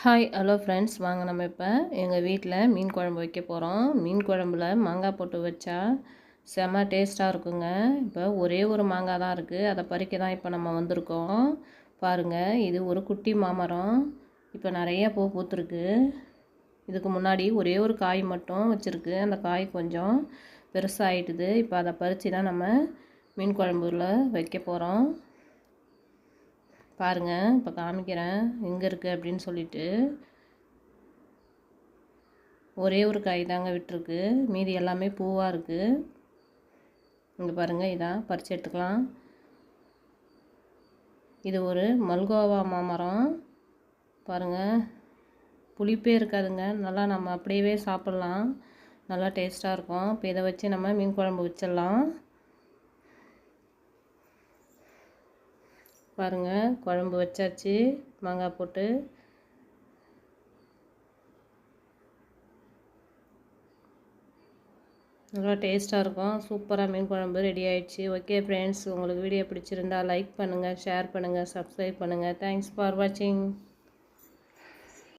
Hi hello friends வாங்க நம்ம இப்போ எங்கள் வீட்டில் மீன் குழம்பு வைக்க போகிறோம் மீன் குழம்புல மாங்காய் போட்டு வச்சா செம டேஸ்ட்டாக இருக்குங்க. இப்போ ஒரே ஒரு மாங்காய் தான் இருக்குது அதை பறிக்க தான் இப்போ நம்ம வந்திருக்கோம். பாருங்கள் இது ஒரு குட்டி மாமரம். இப்போ நிறைய பூ பூத்துருக்கு. இதுக்கு முன்னாடி ஒரே ஒரு காய் மட்டும் வச்சுருக்கு. அந்த காய் கொஞ்சம் பெருசாகிட்டுது இப்போ அதை பறித்து தான் நம்ம மீன் குழம்புல வைக்க போகிறோம் பாருங்கள் இப்போ காமிக்கிறேன். எங்கே இருக்குது அப்படின்னு சொல்லிட்டு. ஒரே ஒரு காய் தாங்க விட்டுருக்கு. மீதி எல்லாமே பூவாக இருக்குது இங்கே பாருங்கள் இதான் பறித்து எடுத்துக்கலாம். இது ஒரு மல்கோவா மாமரம். பாருங்கள் புளிப்பே இருக்காதுங்க. நல்லா நம்ம அப்படியே சாப்பிட்லாம். நல்லா டேஸ்ட்டாக இருக்கும். இப்போ இதை வச்சு நம்ம மீன் குழம்பு வச்சிடலாம். பாருங்கள் குழம்பு வச்சாச்சு மாங்காய் போட்டு. நல்லா டேஸ்ட்டாக இருக்கும். சூப்பராக மீன் குழம்பு ரெடி ஆயிடுச்சு. ஓகே ஃப்ரெண்ட்ஸ் உங்களுக்கு வீடியோ பிடிச்சிருந்தா லைக் பண்ணுங்கள் ஷேர் பண்ணுங்கள் சப்ஸ்கிரைப் பண்ணுங்கள் தேங்க்ஸ் ஃபார் வாட்சிங்